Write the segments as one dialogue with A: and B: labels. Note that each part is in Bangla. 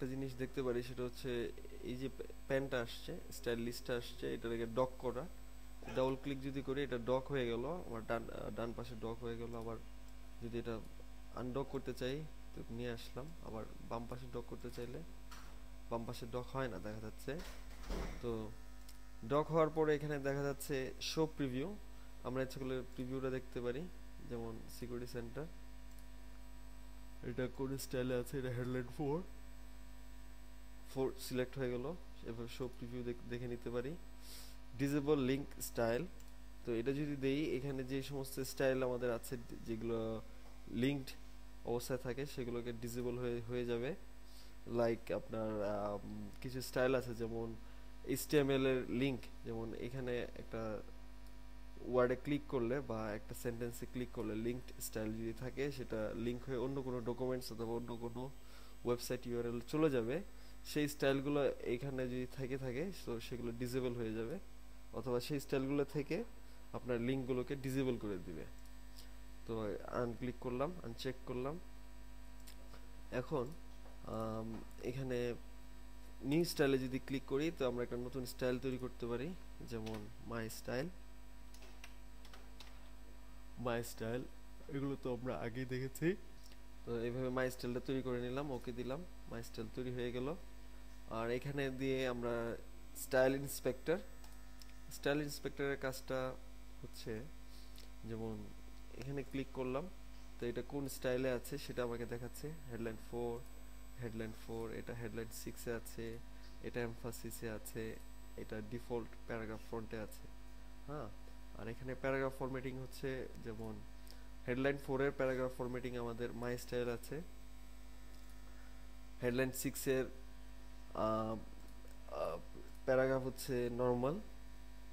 A: একটা জিনিস দেখতে পারি, সেটা হচ্ছে এই যে প্যানটা আসছে স্টাইল লিস্টটা আসছে এটাকে ডক করা। ডাবল ক্লিক যদি করি, এটা ডক হয়ে গেল আমার ডান ডান পাশে ডক হয়ে গেল, আবার যদি এটা আনডক করতে চাই, তো নিয়ে আসলাম। আবার বাম পাশে ডক করতে চাইলে, বাম পাশে ডক হয় না, দেখা যাচ্ছে। তো ডক হওয়ার পরে এখানে দেখা যাচ্ছে শো প্রিভিউ আমরা ইচ্ছা করলে প্রিভিউটা দেখতে পারি, যেমন সিকিউরিটি সেন্টার এটা কোন স্টাইলে আছে? এটা হেডলাইন ফোর ফোর সিলেক্ট হয়ে গেল এভাবে শো প্রিভিউ দেখে নিতে পারি। ডিজেবল লিঙ্ক স্টাইল তো এটা যদি দেই, এখানে যে সমস্ত স্টাইল আমাদের আছে, যেগুলো লিঙ্কড অবস্থায় থাকে, সেগুলোকে ডিজেবল হয়ে হয়ে যাবে। লাইক আপনার কিছু স্টাইল আছে, যেমন এইচটিএমএল এর লিঙ্ক যেমন এখানে একটা ওয়ার্ডে ক্লিক করলে বা একটা সেন্টেন্সে ক্লিক করলে লিঙ্কড স্টাইল যদি থাকে, সেটা লিঙ্ক হয়ে অন্য কোনো ডকুমেন্টস অথবা অন্য কোনো ওয়েবসাইট ইউআরএল চলে যাবে। সেই স্টাইলগুলো এখানে যদি থেকে, থাকে, তো সেগুলো ডিজেবল হয়ে যাবে। অথবা সেই স্টাইলগুলো থেকে আপনার লিঙ্কগুলোকে ডিজেবল করে দিবে। তো আনক্লিক করলাম আনচেক করলাম। এখন এখানে নিউ স্টাইলে যদি ক্লিক করি, তো আমরা একটা নতুন স্টাইল তৈরি করতে পারি। যেমন মাই স্টাইল মাই স্টাইল এগুলো তো আমরা আগেই দেখেছি। তো এইভাবে মাই স্টাইলটা তৈরি করে নিলাম ওকে দিলাম মাই স্টাইল তৈরি হয়ে গেল। আর এখানে দিয়ে আমরা স্টাইল ইন্সপেক্টর স্টাইল ইন্সপেক্টরের কাজটা হচ্ছে যেমন এখানে ক্লিক করলাম, তো এটা কোন স্টাইলে আছে সেটা আমাকে দেখাচ্ছে। হেডলাইন ফোর হেডলাইন ফোর এটা হেডলাইন সিক্সে আছে, এটা এমফাসিসে আছে, এটা ডিফল্ট প্যারাগ্রাফ ফ্রন্টে আছে। হ্যাঁ? আর এখানে প্যারাগ্রাফ ফরম্যাটিং হচ্ছে যেমন হেডলাইন ফোরের প্যারাগ্রাফ ফরম্যাটিং আমাদের মাই স্টাইল আছে। হেডলাইন সিক্সের প্যারাগ্রাফ হচ্ছে নর্মাল।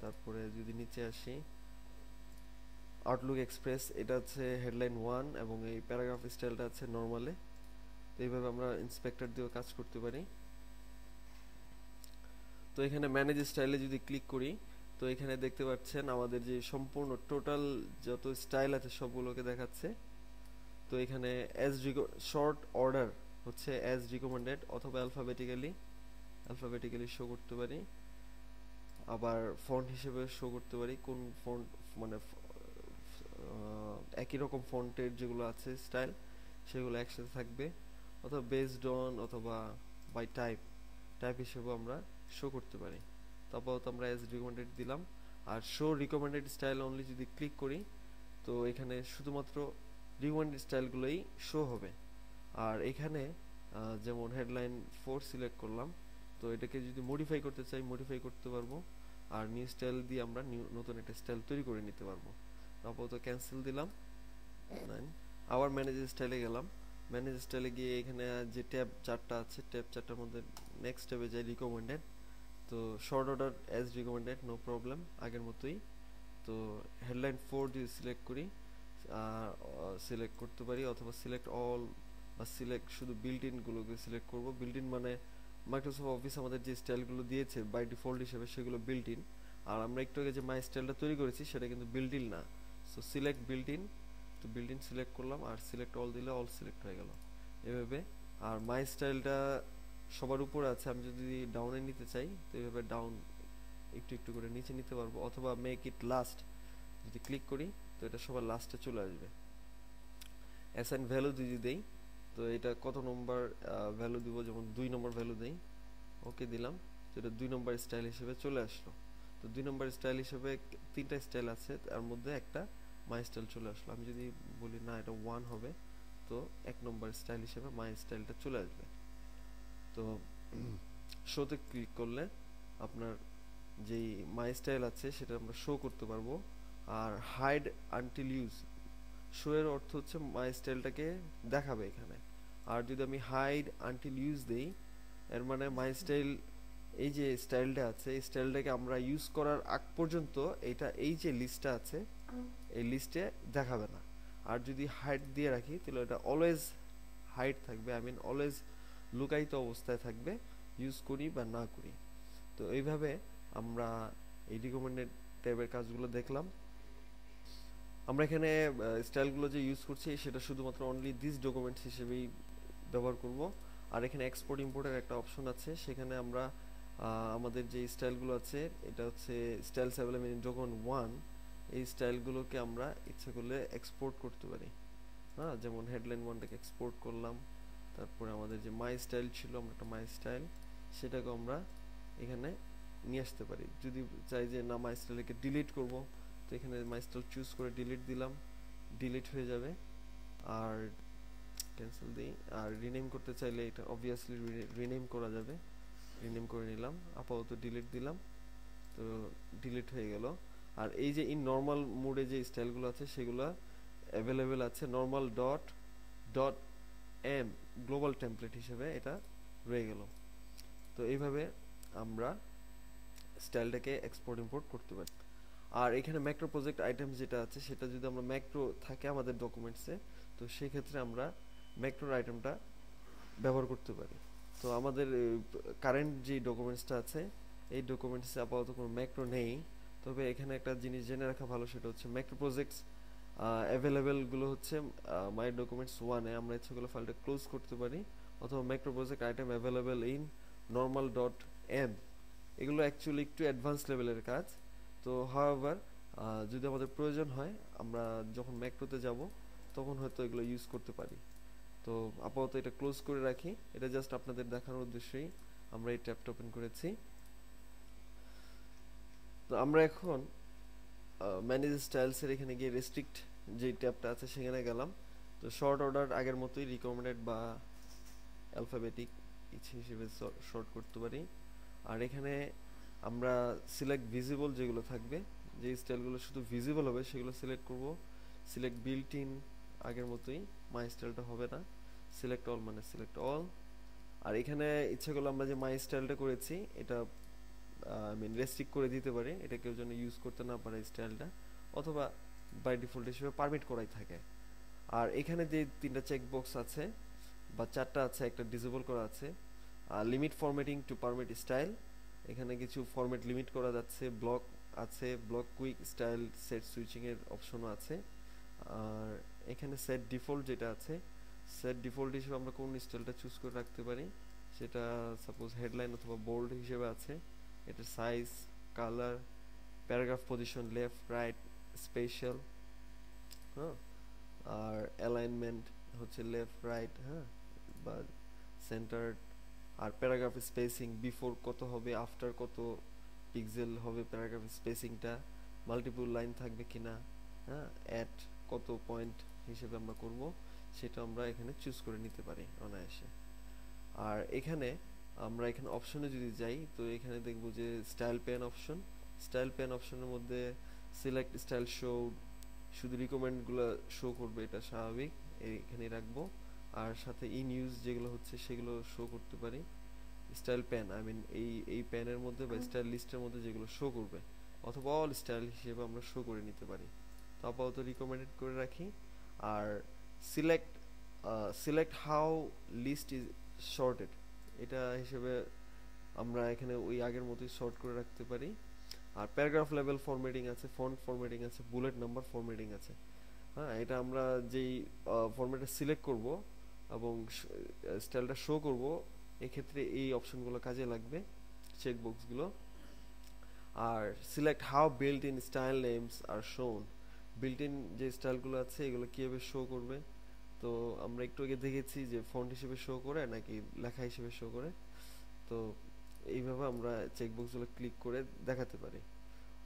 A: তারপরে যদি নিচে আসি আউটলুক এক্সপ্রেস এটা হচ্ছে হেডলাইন ওয়ান এবং এই প্যারাগ্রাফ স্টাইলটা আছে নর্মালে তো এইভাবে আমরা ইন্সপেক্টর দিয়েও কাজ করতে পারি। তো এখানে ম্যানেজ স্টাইলে যদি ক্লিক করি, তো এখানে দেখতে পাচ্ছেন আমাদের যে সম্পূর্ণ টোটাল যত স্টাইল আছে সবগুলোকে দেখাচ্ছে। তো এখানে অ্যাজ শর্ট অর্ডার হচ্ছে অ্যাজ রিকমেন্ডেড অথবা অ্যালফাবেটিক্যালি অ্যালফাবেটিক্যালি শো করতে পারি। আবার ফন্ট হিসেবে শো করতে পারি কোন ফন্ট মানে একই রকম ফন্টের যেগুলো আছে স্টাইল সেগুলো একসাথে থাকবে। অথবা বেসড অন অথবা বাই টাইপ টাইপ হিসেবেও আমরা শো করতে পারি। তারপর আমরা এজ রিকমেন্ডেড দিলাম। আর শো রিকমেন্ডেড স্টাইল অনলি যদি ক্লিক করি, তো এখানে শুধুমাত্র রিকমেন্ডেড স্টাইলগুলোই শো হবে। আর এখানে যেমন হেডলাইন ফোর সিলেক্ট করলাম তো এটাকে যদি মডিফাই করতে চাই মডিফাই করতে পারব। আর নিউ স্টাইল দিয়ে আমরা নিউ নতুন একটা স্টাইল তৈরি করে নিতে পারব। আপাতত ক্যান্সেল দিলাম। আবার ম্যানেজ স্টাইলে গেলাম। ম্যানেজ স্টাইলে গিয়ে এখানে যে ট্যাব চারটা আছে ট্যাব চারটার মধ্যে নেক্সট ট্যাবে যাই রিকমেন্ডেড তো sort order as recommended no problem আগের মতোই। তো হেডলাইন ফোর যদি সিলেক্ট করি। সিলেক্ট করতে পারি, অথবা সিলেক্ট অল বা সিলেক্ট শুধু বিল্ট ইনগুলোকে সিলেক্ট করব। বিল্ট ইন মানে মাইক্রোসফট অফিস আমাদের যে স্টাইলগুলো দিয়েছে বাই ডিফল্ট হিসেবে সেগুলো বিল্ট ইন আর আমরা একটু আগে যে মাই স্টাইলটা তৈরি করেছি, সেটা কিন্তু বিল্ট ইন না। সো সিলেক্ট বিল্ট ইন তো বিল্ট ইন সিলেক্ট করলাম, আর সিলেক্ট অল দিলে অল সিলেক্ট হয়ে গেল। এভাবে, আর মাই স্টাইলটা সবার উপরে আছে, আমি যদি ডাউনে নিতে চাই, তো এভাবে ডাউন একটু একটু করে নিচে নিতে পারব। অথবা মেক ইট লাস্ট যদি ক্লিক করি, তো এটা সবার লাস্টে চলে আসবে। অ্যাসাইন ভ্যালু যদি দেই তো এটা কত নম্বর ভ্যালু দিব? যেমন দুই নম্বর ভ্যালু দেই। ওকে দিলাম। তো এটা দুই নম্বর স্টাইল হিসেবে চলে আসলো। তো দুই নম্বর স্টাইল হিসেবে তিনটা স্টাইল আছে। তার মধ্যে একটা মাই স্টাইল চলে আসলো। আমি যদি বলি, না, এটা ওয়ান হবে, তো এক নম্বর স্টাইল হিসেবে মাই স্টাইলটা চলে আসবে। তো শোতে ক্লিক করলে আপনার যেই মাই স্টাইল আছে, সেটা আমরা শো করতে পারব। আর হাইড আনটিল ইউজ শো এর অর্থ হচ্ছে মাই স্টাইলটাকে দেখাবে এখানে। আর যদি আমি হাইড আনটিল ইউজ দেই, এর মানে মাই স্টাইল এই যে স্টাইলটা আছে, এই স্টাইলটাকে আমরা ইউজ করার আগ পর্যন্ত এটা এই যে লিস্টটা আছে, এই লিস্টে দেখাবে না। আর যদি হাইট দিয়ে রাখি, তাহলে এটা অলওয়েজ হাইট থাকবে আই মিন অলওয়েজ লুকায়িত অবস্থায় থাকবে ইউজ করি বা না করি। তো এইভাবে আমরা এই রিকমেন্ডেড টাইপের কাজগুলো দেখলাম। আমরা এখানে স্টাইলগুলো যে ইউজ করছি, সেটা শুধুমাত্র অনলি দিস ডকুমেন্টস হিসেবেই ব্যবহার করব। আর এখানে এক্সপোর্ট ইম্পোর্টের একটা অপশন আছে। সেখানে আমরা আমাদের যে স্টাইলগুলো আছে, এটা হচ্ছে styles available in document one এই স্টাইলগুলোকে আমরা ইচ্ছা করলে এক্সপোর্ট করতে পারি। হ্যাঁ যেমন হেডলাইন ওয়ানটাকে এক্সপোর্ট করলাম। তারপরে আমাদের যে মাই স্টাইল ছিল, আমরা একটা মাই স্টাইল সেটাকে আমরা এখানে নিয়ে আসতে পারি। যদি চাই যে না মাই স্টাইলকে ডিলিট করব, তো এখানে মাই স্টাইল চুজ করে ডিলিট দিলাম। ডিলিট হয়ে যাবে। আর ক্যান্সেল দিই। আর রিনেম করতে চাইলে এটা অবভিয়াসলি রিনেম করা যাবে। রিনেম করে নিলাম। আপাতত ডিলিট দিলাম। তো ডিলিট হয়ে গেল। আর এই যে ইন নর্মাল মোডে যে স্টাইলগুলো আছে, সেগুলো অ্যাভেলেবেল আছে। Normal dot dot M global template হিসেবে এটা রয়ে গেল। তো এইভাবে আমরা স্টাইলটাকে এক্সপোর্ট ইম্পোর্ট করতে পারি। আর এখানে ম্যাক্রো প্রজেক্ট আইটেম যেটা আছে, সেটা যদি আমরা ম্যাক্রো থাকে আমাদের ডকুমেন্টসে তো সেক্ষেত্রে আমরা ম্যাক্রোর আইটেমটা ব্যবহার করতে পারি। তো আমাদের কারেন্ট যে ডকুমেন্টসটা আছে, এই ডকুমেন্টসে আপাতত কোনো ম্যাক্রো নেই। তবে এখানে একটা জিনিস জেনে রাখা ভালো, সেটা হচ্ছে ম্যাক্রো প্রজেক্টস অ্যাভেলেবেলগুলো হচ্ছে মাই ডকুমেন্টস ওয়ানে আমরা ইচ্ছেগুলো ফাইলটা ক্লোজ করতে পারি, অথবা macro project item available in normal dot M এগুলো অ্যাকচুয়ালি একটু অ্যাডভান্স লেভেলের কাজ। তো হাওয়ার যদি আমাদের প্রয়োজন হয়, আমরা যখন ম্যাক্রোতে যাব, তখন হয়তো এগুলো ইউজ করতে পারি। তো আপাতত এটা ক্লোজ করে রাখি। এটা জাস্ট আপনাদের দেখানোর উদ্দেশ্যেই আমরা এই ট্যাবটা ওপেন করেছি। তো আমরা এখন ম্যানেজ স্টাইলসের এখানে গিয়ে রেস্ট্রিক্ট যে ট্যাবটা আছে সেখানে গেলাম। তো শর্ট অর্ডার আগের মতোই রিকমেন্ডেড বা অ্যালফাবেটিক ইচ্ছে হিসেবে শর্ট করতে পারি। আর এখানে আমরা সিলেক্ট ভিজিবল যেগুলো থাকবে যে স্টাইলগুলো শুধু ভিজিবল হবে সেগুলো সিলেক্ট করব। সিলেক্ট বিল্ট ইন আগের মতোই মাই স্টাইলটা হবে না। সিলেক্ট অল মানে সিলেক্ট অল আর এখানে ইচ্ছা করলে আমরা যে মাই স্টাইলটা করেছি, এটা আই মিন রেস্ট্রিক্ট করে দিতে পারি। এটা কেউ যেন ইউজ করতে না পারে স্টাইলটা অথবা বাই ডিফল্ট হিসেবে পারমিট করাই থাকে। আর এখানে যে তিনটা চেক বক্স আছে, বা চারটা আছে, একটা ডিসেবল করা আছে আর limit formatting to permit style এখানে কিছু ফরম্যাট লিমিট করা যাচ্ছে ব্লক আছে block quick style set switching এর অপশনও আছে। আর এখানে সেট ডিফল্ট যেটা আছে সেট ডিফল্ট হিসেবে আমরা কোন স্টাইলটা চুজ করে রাখতে পারি, সেটা সাপোজ হেডলাইন অথবা বোল্ড হিসেবে আছে, এটা size colour paragraph position left right special হ্যাঁ? আর অ্যালাইনমেন্ট হচ্ছে লেফট রাইট হ্যাঁ? বা সেন্টার আর প্যারাগ্রাফ স্পেসিং বিফোর কত হবে আফটার কত পিক্সেল হবে প্যারাগ্রাফ স্পেসিংটা মাল্টিপল লাইন থাকবে কিনা হ্যাঁ? অ্যাট কত পয়েন্ট হিসেবে আমরা করব সেটা আমরা এখানে চুজ করে নিতে পারি অনায়াসে। আর এখানে আমরা এখানে অপশনে যদি যাই তো এখানে দেখব যে style pane option style pane অপশনের মধ্যে সিলেক্ট স্টাইল শো শুধু রিকমেন্ডগুলো শো করবে এটা স্বাভাবিক এখানে রাখব। আর সাথে ইন ইউজ যেগুলো হচ্ছে সেগুলো শো করতে পারি। স্টাইল প্যান আই মিন এই এই প্যানের মধ্যে বা স্টাইল লিস্টের মধ্যে যেগুলো শো করবে অথবা অল স্টাইল হিসেবে আমরা শো করে নিতে পারি। তো আপাতত রিকমেন্ডেড করে রাখি। আর select select how list is sorted এটা হিসেবে আমরা এখানে ওই আগের মতোই শর্ট করে রাখতে পারি। আর প্যারাগ্রাফ লেভেল ফরম্যাটিং আছে ফন্ট ফরম্যাটিং আছে বুলেট নাম্বার ফরম্যাটিং আছে। হ্যাঁ এটা আমরা যেই ফরম্যাটে সিলেক্ট করব এবং স্টাইলটা শো করব, এক্ষেত্রে এই অপশনগুলো কাজে লাগবে চেক বক্সগুলো আর select how built in style names are shown built in যে স্টাইলগুলো আছে, এগুলো কীভাবে শো করবে? তো আমরা একটু আগে দেখেছি যে ফন্ট হিসেবে শো করে নাকি লেখা হিসেবে শো করে। তো এইভাবে আমরা চেকবক্সগুলো ক্লিক করে দেখাতে পারি।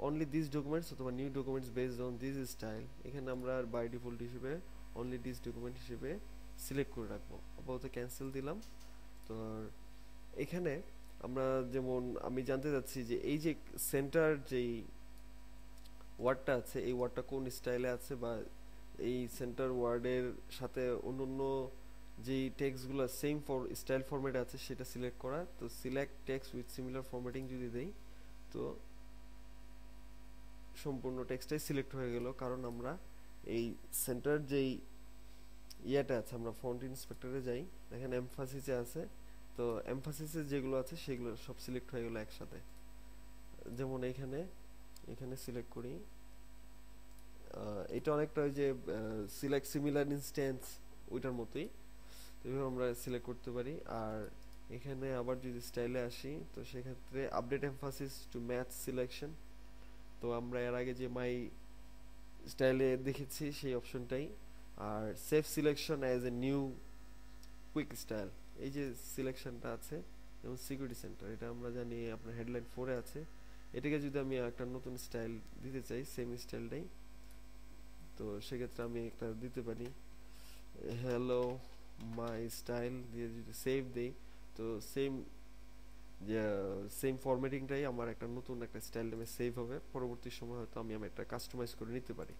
A: অনলি দিস ডকুমেন্টস অথবা new documents based on this style এখানে আমরা বাই ডিফল্ট হিসেবে অনলি দিস ডকুমেন্ট হিসেবে সিলেক্ট করে রাখব। আপাতত ক্যান্সেল দিলাম। তো এখানে আমরা যেমন আমি জানতে চাচ্ছি যে এই যে সেন্টার যেই ওয়ার্ডটা আছে, এই ওয়ার্ডটা কোন স্টাইলে আছে বা এই সেন্টার ওয়ার্ডের সাথে অন্য অন্য যেই টেক্সটগুলো সেম ফর স্টাইল ফরম্যাটে আছে সেটা সিলেক্ট করা। তো select text with similar formatting যদি দেই, তো সম্পূর্ণ টেক্সটাই সিলেক্ট হয়ে গেল। কারণ আমরা এই সেন্টার যেই ইয়েটা আছে, আমরা ফন্ট ইন্সপেক্টরে যাই, দেখেন এমফাসিসে আছে। তো এমফাসিসে যেগুলো আছে সেগুলো সব সিলেক্ট হয়ে গেলো একসাথে। যেমন এখানে এখানে সিলেক্ট করি। এটা অনেকটা ওই যে সিলেক্ট সিমিলার ইনস্ট্যান্স ওইটার মতোই। তো এইভাবে আমরা সিলেক্ট করতে পারি। আর এখানে আবার যদি স্টাইলে আসি, তো সেক্ষেত্রে update emphasis to match selection তো আমরা এর আগে যে মাই স্টাইলে দেখেছি, সেই অপশনটাই আর save selection as a new quick style এই যে সিলেকশনটা আছে, যেমন সিকিউরিটি সেন্টার এটা আমরা জানি আপনার হেডলাইন ফোরে আছে। এটাকে যদি আমি একটা নতুন স্টাইল দিতে চাই সেম স্টাইলটাই তো সেক্ষেত্রে আমি একটা দিতে পারি হ্যালো মাই স্টাইল দিয়ে যদি সেভ দেই, তো সেম যে সেম ফরম্যাটিংটাই আমার একটা নতুন একটা স্টাইল নেমে সেভ হবে। পরবর্তী সময় হয়তো আমি আমি একটা কাস্টমাইজ করে নিতে পারি।